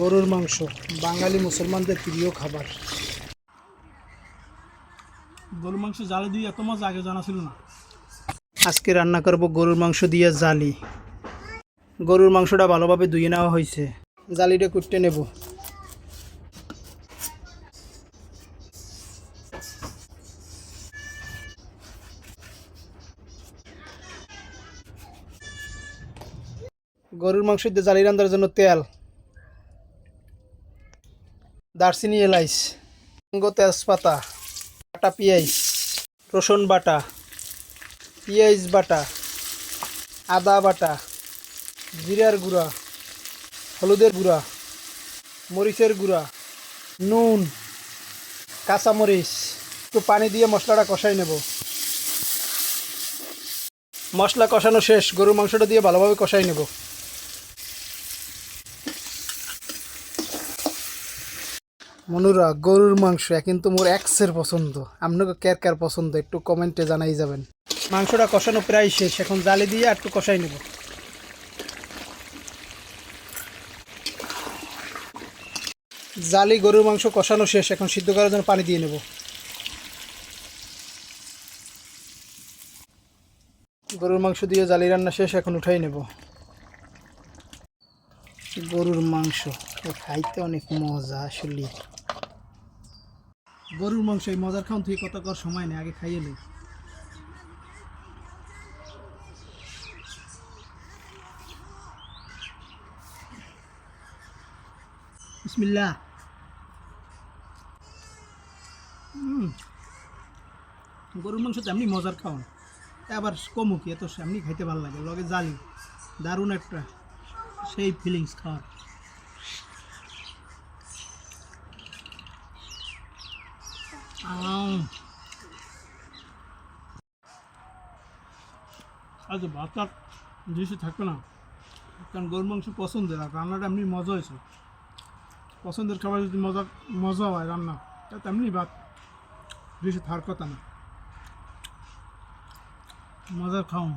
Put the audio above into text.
গরুর মাংস বাঙালি মুসলমানদের প্রিয় খাবার। গরুর মাংস জালি দিয়ে এত মজা আগে জানা ছিল না। আজকে রান্না করব গরুর মাংস দিয়ে জালি। গরুর মাংসটা ভালোভাবে ধুয়ে নেওয়া হয়েছে। জালিটা কুটতে নেব। গরুর মাংস দিয়ে জালি রান্নার জন্য তেল। দারচিনি এলাইচ লবঙ্গ, তেজপাতা বাটা পেঁয়াজ রসুন বাটা পেঁয়াজ বাটা আদা বাটা জিরার গুঁড়া হলুদের গুঁড়া মরিচের গুঁড়া নুন কাঁচামরিচ একটু পানি দিয়ে মশলাটা কষাই নেব। মশলা কষানো শেষ গরুর মাংসটা দিয়ে ভালোভাবে কষাই নেব। মনুরা, গরুর মাংস কিন্তু মোর এক্সের পছন্দ। আপনাকে কার কার পছন্দ, একটু কমেন্টে জানাই যাবেন। মাংসটা কষানো প্রায় শেষ, এখন জালি দিয়ে একটু কষাই নেব। জালি গরুর মাংস কষানো শেষ, এখন সিদ্ধ করার জন্য পানি দিয়ে নেব। গরুর মাংস দিয়ে জালি রান্না শেষ, এখন উঠাই নেব। গরুর মাংস খাইতে অনেক মজা, আসলে। গরুর মাংস এই মজার খাওয়ান থেকে কত কর সময় নেই, আগে খাইয়ে নেই বিসমিল্লাহ। হুম গরুর মাংস তেমনি মজার খাওয়ান। আবার কমু কি এত এমনি খাইতে ভালো লাগে, লগে জালি। দারুণ একটা সেই ফিলিংস খাওয়ার। আম। আজ ভাত আর জিনিসই থাকবে না কারণ গরুর মাংস পছন্দের আর রান্নাটা এমনি মজা হয়েছে পছন্দের খাবার যদি মজা মজা হয় রান্না তা তেমনি ভাত বেশি থার কথা না মজার খাওন